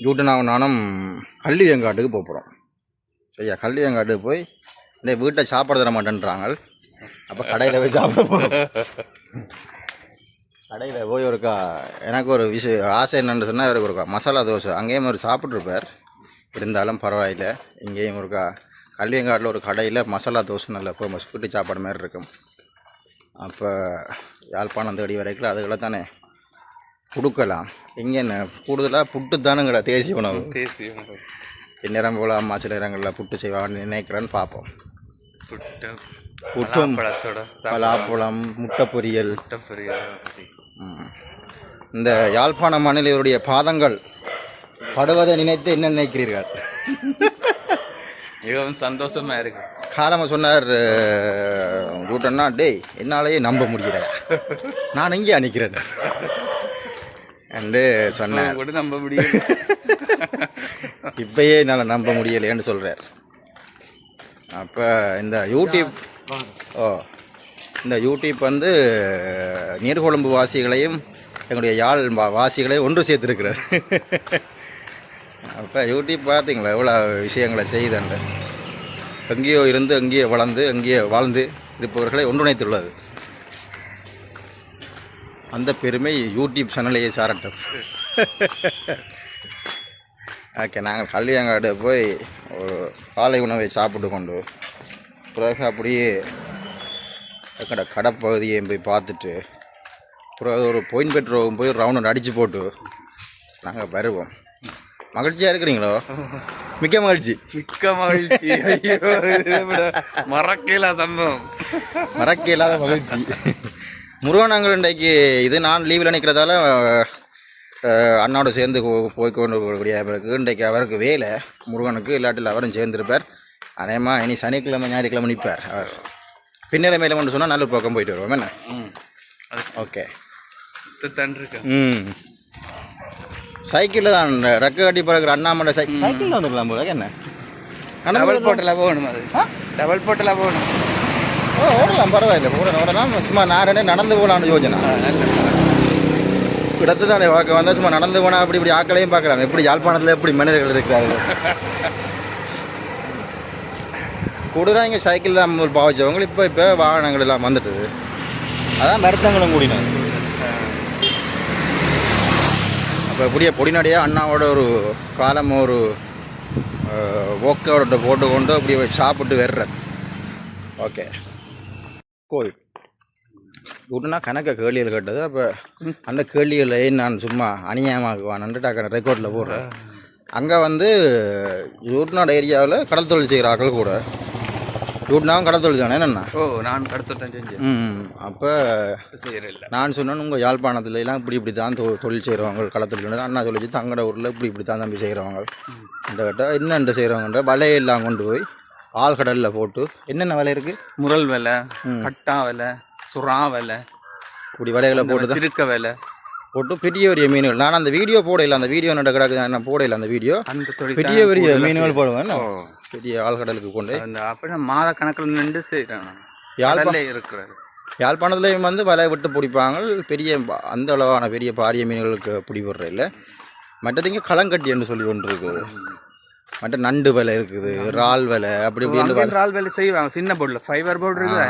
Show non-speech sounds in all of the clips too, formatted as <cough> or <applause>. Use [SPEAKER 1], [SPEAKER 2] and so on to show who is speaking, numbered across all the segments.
[SPEAKER 1] ஜூட்டனாவும் நானும் கள்ளியங்காட்டுக்கு போக போகிறோம் சரியா? கள்ளியங்காட்டுக்கு போய் இந்த வீட்டை சாப்பிட தர மாட்டேன்றாங்க அப்போ கடையில் போய் சாப்பிட போகிறோம் கடையில் போய் ஒருக்கா எனக்கு ஒரு விஷயம் ஆசை என்னென்னு சொன்னால் இவருக்கு ஒருக்கா மசாலா தோசை. அங்கேயும் ஒரு சாப்பிட்ருப்பார் இருந்தாலும் பரவாயில்ல. இங்கேயும் ஒருக்கா கள்ளியங்காட்டில் ஒரு கடையில் மசாலா தோசை நல்லா ஃபேமஸ் வீட்டு சாப்பாடு மாதிரி இருக்கும். அப்போ யாழ்ப்பாணம் தேடி வரைக்கும் அதுகளை தானே கொடுக்கலாம். இங்கே என்ன கூடுதலாக புட்டு தானுங்களா தேசிய உணவு.
[SPEAKER 2] தேசிய உணவு.
[SPEAKER 1] இந்நேரம் போல் அம்மா சில இடங்களில் புட்டு செய்வாங்கன்னு நினைக்கிறேன்னு பார்ப்போம்.
[SPEAKER 2] புட்டு
[SPEAKER 1] புட்டும்
[SPEAKER 2] பழத்தோட
[SPEAKER 1] பலாப்பழம் முட்டை பொரியல்
[SPEAKER 2] முட்டை பொரியல்.
[SPEAKER 1] இந்த யாழ்ப்பாண மாநிலருடைய பாதங்கள் படுவதை நினைத்து என்ன நினைக்கிறீர்கள்?
[SPEAKER 2] மிகவும் சந்தோஷமா இருக்கு.
[SPEAKER 1] காலமாக சொன்னார் கூட்டம்னா டேய் என்னாலேயே நம்ப முடியல நான் இங்கே அணிக்கிறேன்? என்று சொன்னார்.
[SPEAKER 2] கூட நம்ப முடியும் <laughs>
[SPEAKER 1] இப்பயே என்னால் நம்ப முடியலைன்னு சொல்கிறார் அப்போ இந்த யூடியூப் ஓ இந்த யூடியூப் வந்து நீர்கொழும்பு வாசிகளையும் எங்களுடைய யாழ் வா- வாசிகளையும் ஒன்று சேர்த்துருக்கிறார். அப்போ யூடியூப் பார்த்தீங்களா எவ்வளோ விஷயங்களை செய்தண்டு எங்கேயோ இருந்து எங்கேயோ வளர்ந்து எங்கேயோ வாழ்ந்து இருப்பவர்களை ஒன்றிணைத்துள்ளது. அந்த பெருமை யூடியூப் சேனலையே சாரட்டும். ஓகே நாங்கள் கல்யாங்காடு போய் ஒரு காலை உணவை சாப்பிட்டு கொண்டு பிறகு அப்படியே எங்கட கடப்பகுதியை போய் பார்த்துட்டு பிறகு ஒரு பொயின் பெட்ரோவும் போய் ரவுண்ட் அடித்து போட்டு நாங்கள் வருவோம். மகிழ்ச்சியாக இருக்கிறீங்களோ? மிக்க மகிழ்ச்சி.
[SPEAKER 2] மிக்க மகிழ்ச்சி. விட மறக்கல சம்பவம்.
[SPEAKER 1] மறக்க இல்லாத மகிழ்ச்சி. முருகனாங்கள் இன்றைக்கு இது நான் லீவில் நிற்கிறதால அஹ், அண்ணாவோட சேர்ந்து போய் கொண்டு போகக்கூடிய அவருக்கு இன்றைக்கு அவருக்கு வேலை. முருகனுக்கு இல்லாட்டில் அவரும் சேர்ந்துருப்பார். அதேமா இனி சனிக்கிழமை ஞாயிற்றுக்கிழமை நிற்பார் அவர். பின்னரமையில் கொண்டு சொன்னால் நல்ல பக்கம் போயிட்டு வருவோம். என்ன?
[SPEAKER 2] ம்.
[SPEAKER 1] ஓகே. ம். சைக்கிளில் தான் ரெக்க கட்டி பிறகு அண்ணாமலை சைக்கிள் சைக்கிளில் வந்துக்கலாம் போல என்ன?
[SPEAKER 2] டபுள் போட்டல போகணும் அது. டபுள் போட்டல போகணும்.
[SPEAKER 1] ஓடலாம் பரவாயில்ல. ஓடலாம் ஓடலாம். சும்மா நாடனே நடந்து போகலான்னு யோஜனை. இடத்து தானே பார்க்க வந்தால் சும்மா நடந்து போனால் அப்படி இப்படி ஆக்களையும் பார்க்கலாம். எப்படி யாழ்ப்பாணத்தில் எப்படி மனிதர்கள் இருக்கிறார்கள்? கூடுதலாக இங்கே சைக்கிள் தான் ஒரு பாவச்சவங்க இப்போ இப்போ வாகனங்கள் எல்லாம் வந்துட்டுது. அதான் வருத்தங்களும் கூடினது. அப்போ இப்படியே பொடிநடையாக அண்ணாவோட ஒரு காலம் ஒரு ஓக்கோட போட்டு கொண்டு அப்படியே சாப்பிட்டு வர்றேன். ஓகே. கோயில். விட்டுனா கணக்க கேள்விகள் கேட்டது. அப்போ அந்த கேள்விகளை நான் சும்மா அநியாயமாக்குவான்னு டக்கு ரெக்கார்டில் போடுறேன். அங்கே வந்து யூட்நாடு ஏரியாவில் கடல் தொழில் செய்கிற கூட. யூட்னாவும் கடல் தொழில் தானே என்னண்ணா
[SPEAKER 2] ஓ நான் கடத்தத்தான் செஞ்சேன்.
[SPEAKER 1] ம் அப்போ நான் சொன்னேன் உங்கள் யாழ்ப்பாணத்துல எல்லாம் இப்படி இப்படி தான் தொ- தொழில் செய்கிறவங்க கடத்தொழில் அண்ணா சொல்லிச்சு தங்கட ஊரில் இப்படி இப்படி தான் தம்பி செய்கிறவங்க இந்த கட்ட என்னென்ன செய்கிறவங்கன்ற வலையெல்லாம் கொண்டு போய் ஆழ்கடலில் போட்டு என்னென்ன வலை இருக்குது
[SPEAKER 2] முரல் விலை கட்டா விலை சுறா விலை
[SPEAKER 1] இப்படி வலைகளை போட்டு தான்
[SPEAKER 2] சிறுக்க விலை.
[SPEAKER 1] போட்டு பெரிய பெரிய மீன்கள். நான் அந்த வீடியோ போடையில அந்த வீடியோ நட கிடக்கு நான் போடையில அந்த வீடியோ.
[SPEAKER 2] அந்த
[SPEAKER 1] பெரிய பெரிய மீன்கள் போடுவேன். பெரிய ஆழ்கடலுக்கு கொண்டு
[SPEAKER 2] அந்த அப்படி மாத கணக்கில் நின்று செய்கிறேன்
[SPEAKER 1] யாழ்ப்பா
[SPEAKER 2] கடல்ல இருக்கிறது.
[SPEAKER 1] யாழ்ப்பாணத்துலேயும் வந்து வலை விட்டு பிடிப்பாங்க. பெரிய அந்த அளவான பெரிய பாரிய மீன்களுக்கு பிடிபடுற இல்லை மற்றது இங்கே களங்கட்டி என்று சொல்லி ஒன்று இருக்குது. மற்ற நண்டு வலை இருக்குது இறால் வலை அப்படி இப்படின்னு வலை.
[SPEAKER 2] இறால் வேலை செய்வாங்க. சின்ன போர்டில் ஃபைபர் போர்டு இருக்குது?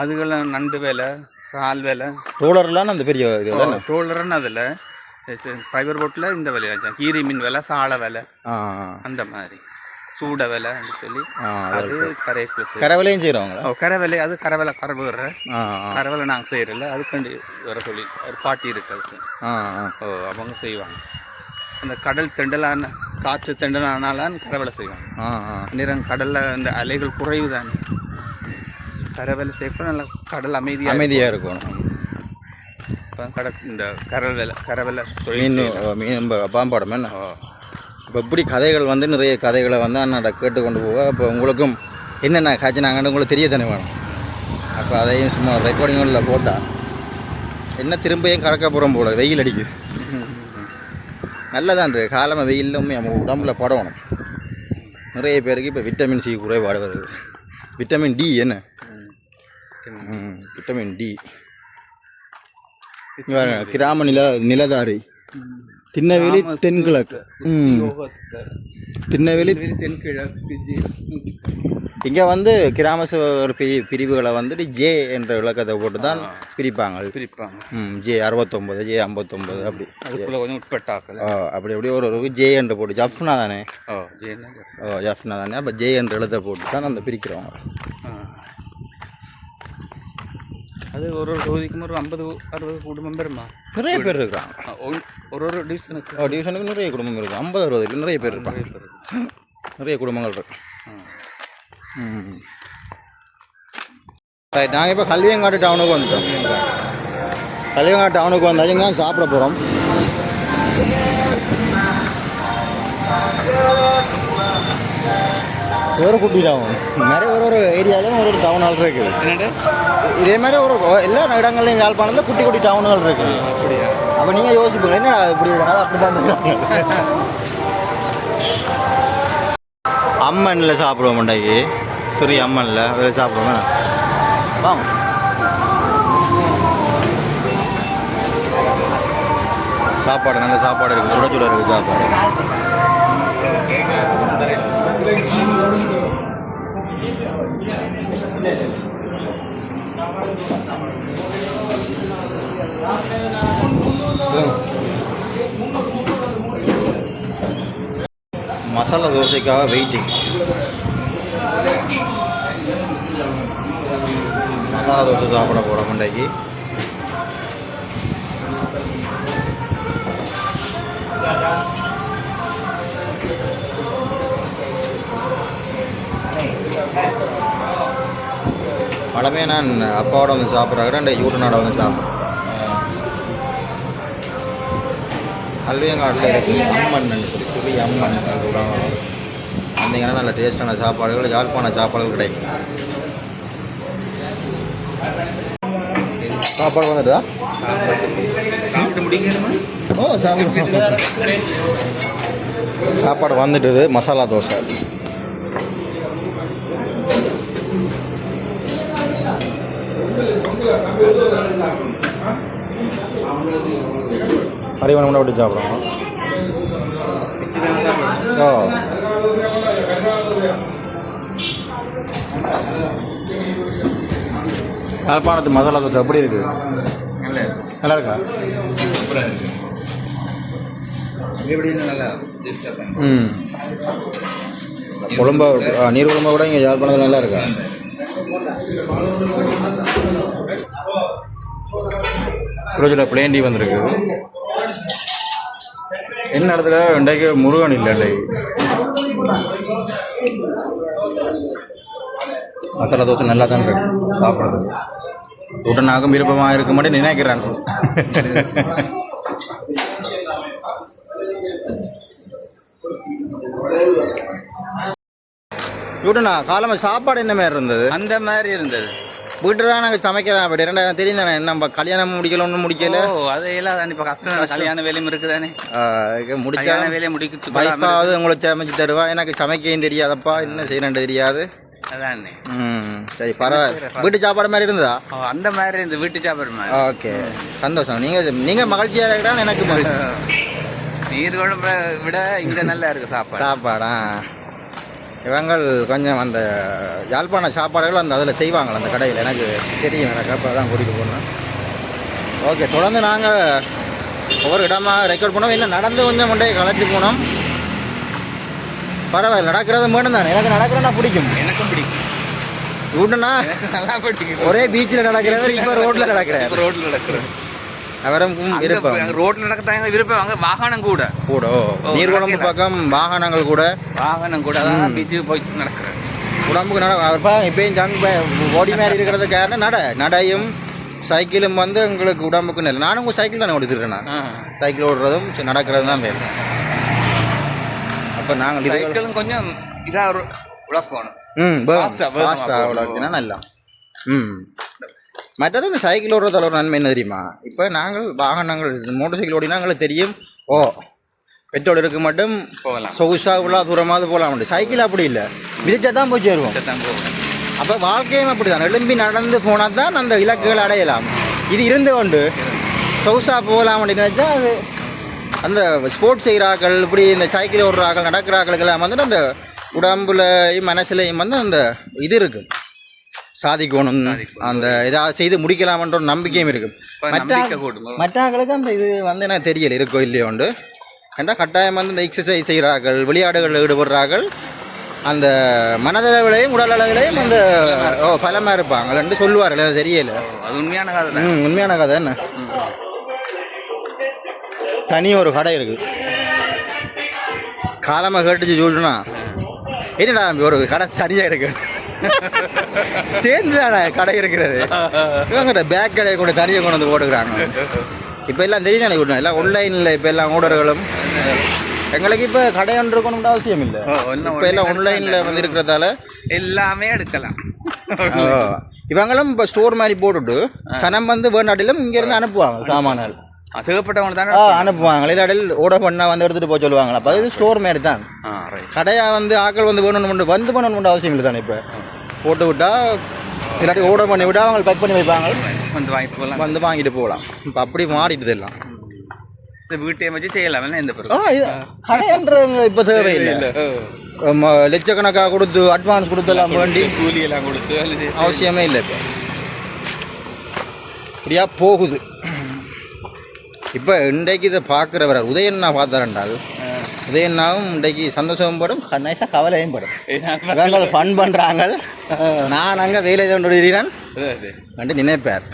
[SPEAKER 2] அதுக்கெல்லாம் நண்டு வேலை இறால் வேலை.
[SPEAKER 1] ரோலர்லாம் அந்த பெரிய இது
[SPEAKER 2] ட்ரோலர்னு அதில். ஃபைபர் போட்டில் இந்த விலை வச்சான் கீரி மீன் விலை சாலை விலை. அந்த மாதிரி. சூட விலை சொல்லி அது செய்யும்
[SPEAKER 1] கரவலையும் செய்கிறவங்களா
[SPEAKER 2] ஓ கரவலை அது கரவலை கரவுற. கரவலை நாங்கள் செய்கிறதில்ல அதுக்கண்டு வர சொல்லி ஒரு பாட்டி இருக்கு அதுக்கு. ஓ அவங்க செய்வாங்க. அந்த கடல் திண்டலான காற்று திண்டலானாலும் கரவலை செய்வாங்க.
[SPEAKER 1] ஆ ஆ.
[SPEAKER 2] நிறம் கடலில் அந்த அலைகள் குறைவு தானே கரவலை செய்யப்போ நல்லா கடல் அமைதியாக
[SPEAKER 1] அமைதியாக இருக்கும்.
[SPEAKER 2] கட இந்த கரவலை கரவலை
[SPEAKER 1] மீன். மீன் பாம்பாடம் என்ன? இப்போ இப்படி கதைகள் வந்து நிறைய கதைகளை வந்து அண்ணாட கேட்டு கொண்டு போக அப்போ உங்களுக்கும் என்னென்ன காய்ச்சினாங்கன்னு உங்களுக்கு தெரிய தானே வேணும்? அப்போ அதையும் சும்மா ரெக்கார்டிங்கில் போட்டால் என்ன திரும்பியும் கறக்க போகிறோம் போல? வெயில் அடிக்குது. நல்லதான் இருக்கு காலமாக வெயிலும் நம்ம உடம்புல படணும். நிறைய பேருக்கு இப்போ விட்டமின் சி குறைபாடு வருது. விட்டமின் டி என்ன? விட்டமின் டி கிராம நில நிலதாரி. திண்ணவேலி தென்கிழக்கு. திண்ணவேலி
[SPEAKER 2] தென்கிழக்கு
[SPEAKER 1] இங்கே வந்து கிராம சேவகர் பிரி பிரிவுகளை வந்துட்டு ஜே என்ற விளக்கத்தை போட்டு தான் பிரிப்பாங்க.
[SPEAKER 2] பிரிப்பாங்க.
[SPEAKER 1] ம் ஜே அறுபத்தொம்பது ஜே ஐம்பத்தொம்பது அப்படி.
[SPEAKER 2] அதுக்குள்ள கொஞ்சம் உட்பட்டாக்கல
[SPEAKER 1] ஓ அப்படி அப்படி ஒரு ஒரு ஜே என்று போட்டு ஜப்னா தானே?
[SPEAKER 2] ஓ ஜெயலலிதா
[SPEAKER 1] ஓ ஜப்னா தானே. அப்போ ஜே என்ற எழுத்தை போட்டு தான் அந்த பிரிக்கிறோம்.
[SPEAKER 2] ஆ. அது ஒரு ஒரு தொகுதிக்கும் ஒரு ஐம்பது அறுபது குடும்பம் பெருமா
[SPEAKER 1] நிறைய பேர் இருக்கிறாங்க.
[SPEAKER 2] ஒரு ஒரு டிவிஷனுக்கு?
[SPEAKER 1] டிவிஷனுக்கு நிறைய குடும்பம் இருக்குது ஐம்பது அறுபது நிறைய பேர் இருப்பாங்க.
[SPEAKER 2] நிறைய
[SPEAKER 1] குடும்பங்கள் இருக்கு. ரைட் நாங்கள் இப்போ கல்வியங்காட்டு டவுனுக்கு வந்துட்டோம். கல்வியங்காட்டு டவுனுக்கு வந்தாச்சு இங்கே சாப்பிட போகிறோம் ஒரு குட்டி டவுன் நிறைய ஒரு ஒரு ஏரியாவிலும் ஒரு ஒரு டவுனால் இருக்குது.
[SPEAKER 2] என்னடா
[SPEAKER 1] இதே மாதிரி ஒரு எல்லா இடங்கள்லையும் யாழ்ப்பாணத்தில் குட்டி குட்டி டவுன்கள் இருக்குது.
[SPEAKER 2] அப்படியா?
[SPEAKER 1] அப்போ நீங்கள் யோசிப்பீங்க என்ன இப்படி அப்படி தான் <laughs> அம்மனில் சாப்பிடுவோம் மண்டாக்கி சரி அம்மன்ல. அதில் சாப்பிடுவோம்? வாங்க. சாப்பாடு நல்ல சாப்பாடு இருக்குது சுட சுட இருக்குது சாப்பாடு. மசாலா தோசைக்காக வெயிட்டிங் மசாலா தோசை சாப்பிட போகிறோம் இன்றைக்கு படமே நான் அப்பாவோட வந்து சாப்பிட்றாங்க இந்த யூட்டனோட வந்து சாப்பிட்றேன் கல்வியங்காட்டில் இருக்குது அம்மன் சொல்லி சொல்லி அம்மன் கூட வந்தீங்கன்னா நல்ல டேஸ்டான சாப்பாடுகள் யாழ்ப்பாண சாப்பாடுகள் கிடைக்கும் சாப்பாடு வந்துடுதா
[SPEAKER 2] சாப்பிட்டு
[SPEAKER 1] ஓ சாப்பிடு சாப்பாடு வந்துட்டுது மசாலா தோசை. அறிவனை கூட விட்டு சாப்பிட்றோம்? ஓ. யாழ்ப்பாணத்து மசாலா தோசை எப்படி இருக்கு?
[SPEAKER 2] நல்ல
[SPEAKER 1] நல்லா இருக்கா?
[SPEAKER 2] சூப்பராக இருக்கு. எப்படி நல்லா
[SPEAKER 1] ம். குழம்பு ஆ, நீர் குழம்பு கூட இங்கே யாழ்ப்பாணத்தில் நல்லா இருக்கா? பிளேன் டீ வந்திருக்கு. என்ன இடத்துல? இன்றைக்கு முருகன் இல்லை இன்றைக்கு. மசாலா தோசை நல்லா தான் இருக்கு. சாப்பிட்றதுக்கு. உடனாகும் விருப்பமாக இருக்க மாட்டேன் நினைக்கிறேன். யூட்டனா காலமாக சாப்பாடு என்ன மாதிரி இருந்தது?
[SPEAKER 2] அந்த மாதிரி இருந்தது.
[SPEAKER 1] வீட்டில் தான் நாங்கள் சமைக்கிறோம். அப்படி ரெண்டாயிரம் தெரியும் தானே? நம்ம கல்யாணம் முடிக்கல ஒன்றும் முடிக்கல?
[SPEAKER 2] ஓ அது இப்போ கஷ்டம் கல்யாண வேலையும் இருக்குதானே?
[SPEAKER 1] முடிக்காத
[SPEAKER 2] வேலையை முடிக்க
[SPEAKER 1] வைஃபாவது உங்களுக்கு சமைச்சு தருவா? எனக்கு சமைக்கவும் தெரியாதப்பா. என்ன செய்யணும் தெரியாது.
[SPEAKER 2] அதானே.
[SPEAKER 1] ம் சரி பரவாயில்ல. வீட்டு சாப்பாடு மாதிரி இருந்ததா?
[SPEAKER 2] அந்த மாதிரி இந்த வீட்டு சாப்பாடு மாதிரி.
[SPEAKER 1] ஓகே. சந்தோஷம். நீங்கள் நீங்கள் மகிழ்ச்சியாக இருக்கிறான் எனக்கு <laughs>
[SPEAKER 2] நீர் குழம்பை விட இங்க நல்லா இருக்கு சாப்பாடு.
[SPEAKER 1] சாப்பாடா? இவங்கள் கொஞ்சம் அந்த யாழ்ப்பாண சாப்பாடுகள் அந்த அதில் செய்வாங்களா அந்த கடையில்? எனக்கு தெரியும். எனக்கு அப்போ தான் கூட்டிகிட்டு போனேன் ஓகே தொடர்ந்து நாங்கள் ஒவ்வொரு இடமா ரெக்கார்ட் பண்ணோம் இல்லை நடந்து கொஞ்சம் கொண்டே களைச்சி போனோம் பரவாயில்ல நடக்கிறது மட்டும் தானே எனக்கு நடக்கிறதா பிடிக்கும்.
[SPEAKER 2] எனக்கும் பிடிக்கும். எனக்கு நல்லா பிடிக்கும்.
[SPEAKER 1] ஒரே பீச்சில் நடக்கிறவர் இப்போ ரோட்டில் <laughs> நடக்கிறார்.
[SPEAKER 2] ரோட்ல நடக்கிறது
[SPEAKER 1] அவரும் விருப்பம்.
[SPEAKER 2] நடக்கத்தான் எங்க விருப்பம். அங்க வாகனம் கூட.
[SPEAKER 1] கூட ஓ, நீர்குழம்பு பக்கம் வாகனங்கள் கூட.
[SPEAKER 2] வாகனம் கூட தான் பீச்சுக்கு போய் நடக்கிறேன்
[SPEAKER 1] உடம்புக்கு நட அவர் இப்பயும் ஜங்க் பாடி மாதிரி இருக்கிறது காரணம் நட நடையும் சைக்கிளும் வந்து உங்களுக்கு உடம்புக்கு நல்ல நானும் உங்கள் சைக்கிள் தானே ஓடித்துருக்கேன் நான். சைக்கிள் ஓடுறதும் சரி, நடக்கிறதும் தான் வேணும். அப்போ நாங்கள்
[SPEAKER 2] சைக்கிளும் கொஞ்சம் இதா ஒரு உழக்கணும்
[SPEAKER 1] ம் ஃபாஸ்ட்டாக நல்லா. ம். மற்றது இந்த சைக்கிள் ஓடுறதால ஒரு நன்மை என்ன தெரியுமா? இப்போ நாங்கள் வாகனங்கள் மோட்டர் சைக்கிள் ஓடினா எங்களுக்கு தெரியும் ஓ பெட்ரோல் இருக்க மட்டும்
[SPEAKER 2] போகலாம்.
[SPEAKER 1] சொகுசா இவ்வளோ தூரமாவது போகலாம் சைக்கிள் அப்படி இல்லை. விரிச்சா தான் போய் சேருவோம்.
[SPEAKER 2] தான்
[SPEAKER 1] அப்போ வாழ்க்கையும் அப்படிதான். எழும்பி நடந்து போனால் தான் அந்த இலக்குகள் அடையலாம். இது இருந்து கொண்டு சொகுசா போகலாம் அப்படின்னு நினச்சா அது அந்த ஸ்போர்ட்ஸ் செய்கிறாக்கள் இப்படி இந்த சைக்கிள் ஓடுறாக்கள் நடக்கிறாக்களுக்கெல்லாம் வந்து அந்த உடம்புலையும் மனசுலையும் வந்து அந்த இது இருக்கு. சாதிக்கணும். அந்த ஏதாவது செய்து முடிக்கலாமன்ற ஒரு நம்பிக்கையும் இருக்கு.
[SPEAKER 2] இப்ப
[SPEAKER 1] மற்ற
[SPEAKER 2] நம்பிக்கை கூடும்.
[SPEAKER 1] மற்றவங்களுக்கு அந்த இது வந்து எனக்கு தெரியல இருக்கோ இல்லையோ உண்டு. ஏன்டா கட்டாயம் வந்து இந்த எக்ஸசைஸ் செய்கிறார்கள் விளையாடுகளில் ஈடுபடுறார்கள். அந்த மனதளவிலையும் உடல் அளவிலையும் அந்த ஓ பலமாக இருப்பாங்க. ரெண்டு சொல்லுவார்கள் அது தெரியல.
[SPEAKER 2] அது உண்மையான கதை
[SPEAKER 1] உண்மையான கதை என்ன? தனி ஒரு கடை இருக்கு. காலமாக கேட்டுச்சு சொல்லுனா என்னடா ஒரு கடை தனியாக இருக்கு. சேர்ந்துதாடா கடை இருக்கிறது. இவங்க பேக் கடையை கூட தனியாக கொண்டு வந்து போட்டுக்கிறாங்க. இப்போ எல்லாம் தெரியும் நினைக்கிறேன் எல்லாம் ஆன்லைனில் இப்போ எல்லாம் ஓடர்களும் எங்களுக்கு இப்போ கடை ஒன்று இருக்கணும்னு அவசியம் இல்லை. இப்போ எல்லாம் ஆன்லைனில் வந்து இருக்கிறதால
[SPEAKER 2] எல்லாமே எடுக்கலாம்.
[SPEAKER 1] இவங்களும் இப்போ ஸ்டோர் மாதிரி போட்டுட்டு சனம் வந்து வேண்டாட்டிலும் இங்கேருந்து அனுப்புவாங்க சாமான்கள்.
[SPEAKER 2] தேவைப்பட்டவங்க தானே
[SPEAKER 1] அனுப்புவாங்க இல்லாட்டில் ஓட பண்ணால் வந்து எடுத்துகிட்டு போக சொல்லுவாங்களா. அப்போ அது ஸ்டோர் மாதிரி தான். கடையாக வந்து ஆட்கள் வந்து வேணும்னு வந்து பண்ணணும்னு அவசியம் இல்லை தானே இப்போ. போட்டு விட்டா இல்லாட்டி ஓட பண்ணி விட்டா அவங்க பேக் பண்ணி வைப்பாங்க.
[SPEAKER 2] வந்து வாங்கிட்டு போகலாம்.
[SPEAKER 1] வந்து வாங்கிட்டு போகலாம். இப்போ அப்படி மாறிடுது எல்லாம்.
[SPEAKER 2] வீட்டையும் வச்சு செய்யலாம் எந்த
[SPEAKER 1] கடைன்றவங்க இப்போ தேவையில்லை. லட்சக்கணக்காக கொடுத்து அட்வான்ஸ் கொடுத்து எல்லாம் வேண்டி
[SPEAKER 2] கூலி எல்லாம் கொடுத்து
[SPEAKER 1] அவசியமே இல்லை இப்போ. இப்படியா போகுது. இப்போ இன்றைக்கு இதை பார்க்குறவர் உதயண்ணா பார்த்தாரண்டால் உதயண்ணாவும் இன்றைக்கு சந்தோஷமும் படும் நைஸாக கவலையும் படும். ஃபன் பண்ணுறாங்க நான் அங்கே வேலை தான் கண்டு நினைப்பார்.